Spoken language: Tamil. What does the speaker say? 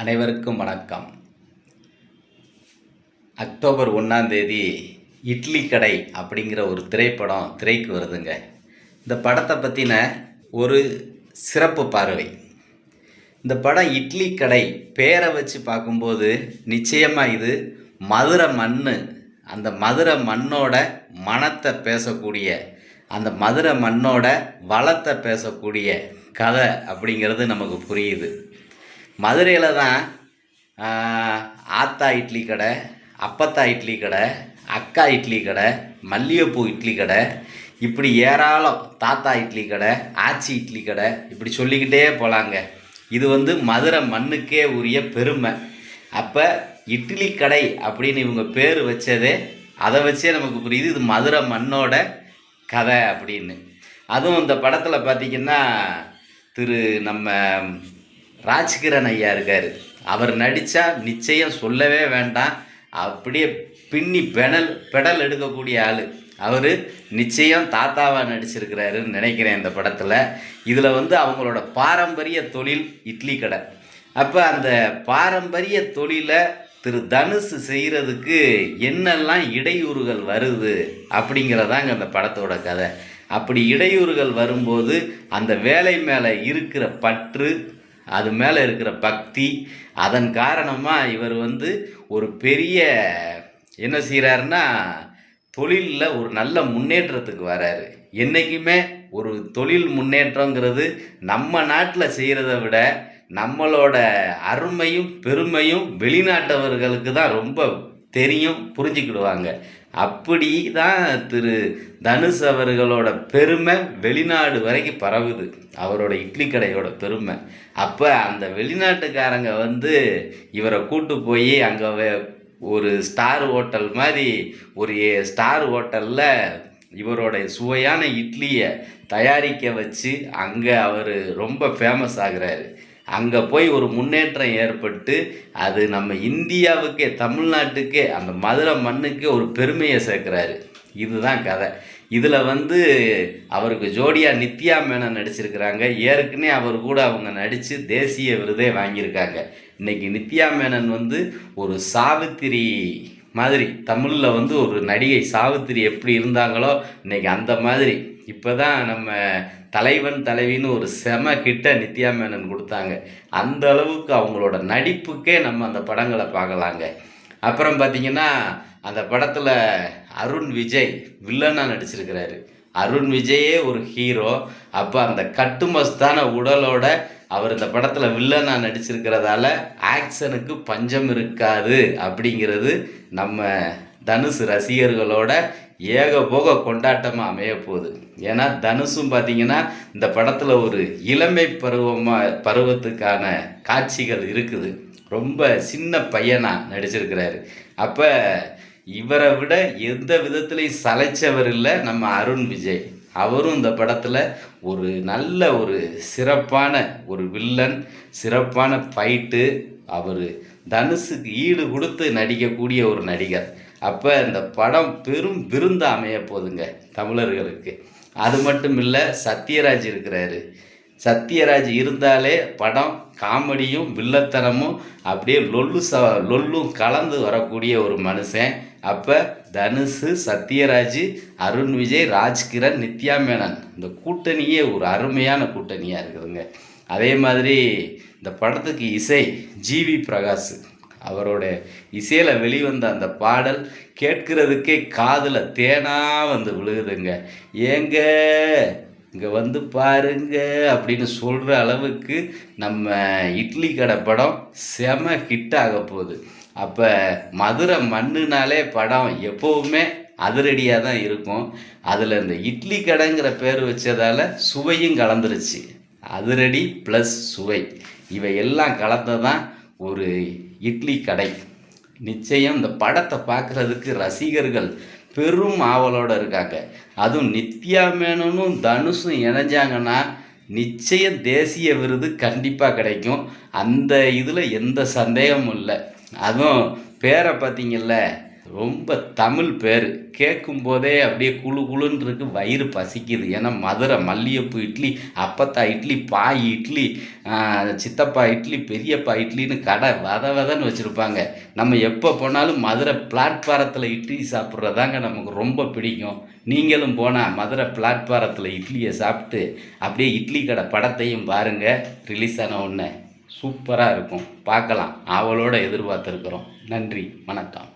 அனைவருக்கும் வணக்கம். அக்டோபர் ஒன்றாம் தேதி இட்லி கடை அப்படிங்கிற ஒரு திரைப்படம் திரைக்கு வருதுங்க. இந்த படத்தை பற்றின ஒரு சிறப்பு பார்வை. இந்த படம் இட்லி கடை பேரை வச்சு பார்க்கும்போது நிச்சயமாக இது மதுரை மண் அந்த மதுரை மண்ணோட மனத்தை பேசக்கூடிய அந்த மதுரை மண்ணோட வளத்தை பேசக்கூடிய கதை அப்படிங்கிறது நமக்கு புரியுது. மதுரையில் தான் ஆத்தா இட்லி கடை அப்பத்தா இட்லி கடை அக்கா இட்லி கடை மல்லிகைப்பூ இட்லி கடை இப்படி ஏராளம் தாத்தா இட்லி கடை ஆச்சி இட்லி கடை இப்படி சொல்லிக்கிட்டே போகலாங்க இது வந்து மதுரை மண்ணுக்கே உரிய பெருமை. அப்போ இட்லி கடை அப்படின்னு இவங்க பேர் வச்சதே அதை வச்சே நமக்கு புரியுது இது மதுரை மண்ணோட கதை அப்படின்னு. அதுவும் இந்த படத்தில் பார்த்திங்கன்னா திரு நம்ம ராஜ்கிரண் ஐயா இருக்கார். அவர் நடித்தா நிச்சயம் சொல்லவே வேண்டாம். அப்படியே பின்னி பெடல் பெடல் எடுக்கக்கூடிய ஆள். அவர் நிச்சயம் தாத்தாவாக நடிச்சிருக்கிறாருன்னு நினைக்கிறேன் இந்த படத்தில். இதில் வந்து அவங்களோட பாரம்பரிய தொழில் இட்லி கடை. அப்போ அந்த பாரம்பரிய தொழிலை திரு தனுஷ் செய்கிறதுக்கு என்னெல்லாம் இடையூறுகள் வருது அப்படிங்கிறதாங்க அந்த படத்தோட கதை. அப்படி இடையூறுகள் வரும்போது அந்த வேலை மேலே இருக்கிற பற்று அது மேலே இருக்கிற பக்தி அதன் காரணமாக இவர் வந்து ஒரு பெரிய என்ன செய்கிறாருன்னா தொழிலில் ஒரு நல்ல முன்னேற்றத்துக்கு வராரு. என்றைக்குமே ஒரு தொழில் முன்னேற்றங்கிறது நம்ம நாட்டில் செய்கிறத விட நம்மளோட அருமையும் பெருமையும் வெளிநாட்டவர்களுக்கு தான் ரொம்ப தெரியும் புரிஞ்சுக்கிடுவாங்க. அப்படி தான் திரு தனுஷ் அவர்களோட பெருமை வெளிநாடு வரைக்கும் பரவுது. அவரோட இட்லி கடையோட பெருமை. அப்போ அந்த வெளிநாட்டுக்காரங்க வந்து இவரை கூட்டு போய் அங்கே ஒரு ஸ்டார் ஹோட்டல் மாதிரி ஒரு ஸ்டார் ஹோட்டலில் இவரோட சுவையான இட்லியை தயாரிக்க வச்சு அங்கே அவர் ரொம்ப ஃபேமஸ் ஆகிறாரு. அங்கே போய் ஒரு முன்னேற்றம் ஏற்பட்டு அது நம்ம இந்தியாவுக்கே தமிழ்நாட்டுக்கே அந்த மதுரை மண்ணுக்கே ஒரு பெருமையை சேர்க்குறாரு. இதுதான் கதை. இதில் வந்து அவருக்கு ஜோடியாக நித்யா மேனன் நடிச்சிருக்கிறாங்க. ஏற்கனவே அவர் கூட அவங்க நடித்து தேசிய விருதே வாங்கியிருக்காங்க. இன்னைக்கு நித்யா மேனன் வந்து ஒரு சாவித்திரி மாதிரி தமிழில் வந்து ஒரு நடிகை சாவித்திரி எப்படி இருந்தாங்களோ இன்றைக்கி அந்த மாதிரி. இப்போ தான் நம்ம தலைவன் தலைவின்னு ஒரு செம கிட்ட நித்யா மேனன் கொடுத்தாங்க. அந்த அளவுக்கு அவங்களோட நடிப்புக்கே நம்ம அந்த படங்களை பார்க்கலாங்க. அப்புறம் பார்த்தீங்கன்னா அந்த படத்தில் அருண் விஜய் வில்லனாக நடிச்சிருக்கிறாரு. அருண் விஜயே ஒரு ஹீரோ. அப்போ அந்த கட்டுமஸ்தான உடலோட அவர் இந்த படத்தில் வில்லனாக நடிச்சிருக்கிறதால ஆக்ஷனுக்கு பஞ்சம் இருக்காது அப்படிங்கிறது நம்ம தனுஷ் ரசிகர்களோட ஏக போக கொண்டாட்டமாக அமைய போகுது ஏன்னா தனுஷும் பார்த்தீங்கன்னா இந்த படத்தில் ஒரு இளமை பருவமாக பருவத்துக்கான காட்சிகள் இருக்குது. ரொம்ப சின்ன பையனாக நடிச்சிருக்கிறாரு. அப்போ இவரை விட எந்த விதத்துலையும் சளைச்சவர் இல்லை நம்ம அருண் விஜய். அவரும் இந்த படத்தில் ஒரு நல்ல ஒரு சிறப்பான ஒரு வில்லன் சிறப்பான ஃபைட்டு அவர் தனுஷுக்கு ஈடு கொடுத்து நடிக்கக்கூடிய ஒரு நடிகர். அப்போ இந்த படம் பெரும் விருந்து அமைய போதுங்க தமிழர்களுக்கு. அது மட்டும் இல்லை சத்யராஜ் இருக்கிறாரு. சத்யராஜ் இருந்தாலே படம் காமெடியும் வில்லத்தனமும் அப்படியே லொல்லு ச லொல்லும் கலந்து வரக்கூடிய ஒரு மனுஷன். அப்போ தனுஷு சத்யராஜ் அருண் விஜய் ராஜ்கிரண் நித்யா மேனன். இந்த கூட்டணியே ஒரு அருமையான கூட்டணியாக இருக்குதுங்க. அதே மாதிரி இந்த படத்துக்கு இசை ஜிவி பிரகாஷ் அவரோட இசையில் வெளிவந்த அந்த பாடல் கேட்கிறதுக்கே காதில் தேனாக வந்து விழுகுதுங்க. ஏங்க இங்கே வந்து பாருங்க அப்படின்னு சொல்கிற அளவுக்கு நம்ம இட்லி கடை படம் செம ஹிட் ஆக போகுது. அப்போ மதுரை மண்ணுனாலே படம் எப்போவுமே அதிரடியாக தான் இருக்கும். அதில் இந்த இட்லி கடைங்கிற பேர் வச்சதால் சுவையும் கலந்துருச்சு. அதிரடி ப்ளஸ் சுவை. இவை எல்லாம் கலந்ததான் ஒரு இட்லி கடை. நிச்சயம் இந்த படத்தை பார்க்குறதுக்கு ரசிகர்கள் பெரும் ஆவலோடு இருக்காங்க. அதுவும் நித்யா மேனனும் தனுஷும் இணைஞ்சாங்கன்னா நிச்சயம் தேசிய விருது கண்டிப்பாக கிடைக்கும். அந்த இதில் எந்த சந்தேகமும் இல்லை. அதுவும் பேரை பார்த்தீங்கல்ல ரொம்ப தமிழ் பேர். கேட்கும்போதே அப்படியே குளு குழுன்னு இருக்கு வயிறு பசிக்குது. ஏன்னா மதுரை மல்லிகைப்பூ இட்லி அப்பத்தா இட்லி பாய் இட்லி சித்தப்பா இட்லி பெரியப்பா இட்லின்னு கடை வத வதன்னு வச்சுருப்பாங்க. நம்ம எப்போ போனாலும் மதுரை பிளாட்பாரத்தில் இட்லி சாப்பிட்றதாங்க நமக்கு ரொம்ப பிடிக்கும். நீங்களும் போனால் மதுரை பிளாட்பாரத்தில் இட்லியை சாப்பிட்டு அப்படியே இட்லி கடை படத்தையும் பாருங்கள் ரிலீஸ் ஆன ஒன்று சூப்பராக இருக்கும். பார்க்கலாம். ஆவலோடு எதிர்பார்த்துருக்குறோம். நன்றி. வணக்கம்.